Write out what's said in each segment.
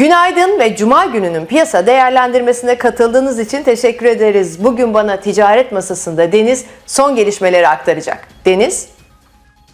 Günaydın ve Cuma gününün piyasa değerlendirmesine katıldığınız için teşekkür ederiz. Bugün bana ticaret masasında Deniz son gelişmeleri aktaracak. Deniz,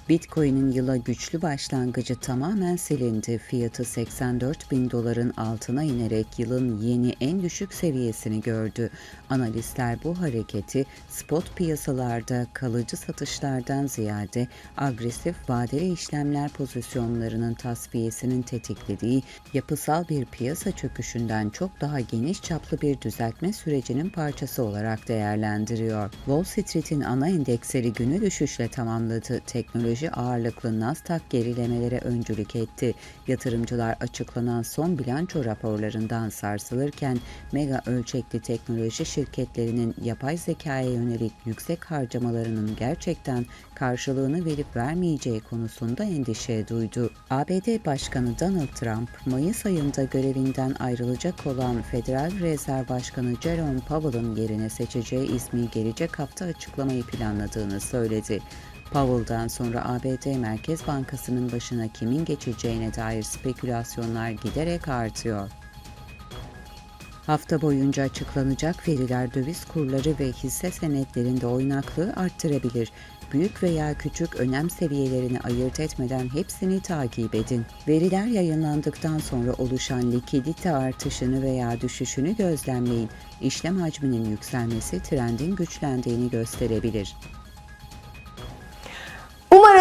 Bitcoin'in yıla güçlü başlangıcı tamamen silindi. Fiyatı 84 bin doların altına inerek yılın yeni en düşük seviyesini gördü. Analistler bu hareketi spot piyasalarda kalıcı satışlardan ziyade agresif vadeli işlemler pozisyonlarının tasfiyesinin tetiklediği yapısal bir piyasa çöküşünden çok daha geniş çaplı bir düzeltme sürecinin parçası olarak değerlendiriyor. Wall Street'in ana endeksleri günü düşüşle tamamladı. Teknoloji ağırlıklı Nasdaq gerilemelere öncülük etti. Yatırımcılar açıklanan son bilanço raporlarından sarsılırken mega ölçekli teknoloji şirketlerinin yapay zekaya yönelik yüksek harcamalarının gerçekten karşılığını verip vermeyeceği konusunda endişe duydu. ABD Başkanı Donald Trump, Mayıs ayında görevinden ayrılacak olan Federal Rezerv Başkanı Jerome Powell'ın yerine seçeceği ismi gelecek hafta açıklamayı planladığını söyledi. Powell'dan sonra ABD Merkez Bankası'nın başına kimin geçeceğine dair spekülasyonlar giderek artıyor. Hafta boyunca açıklanacak veriler döviz kurları ve hisse senetlerinde oynaklığı arttırabilir. Büyük veya küçük önem seviyelerini ayırt etmeden hepsini takip edin. Veriler yayınlandıktan sonra oluşan likidite artışını veya düşüşünü gözlemleyin. İşlem hacminin yükselmesi trendin güçlendiğini gösterebilir.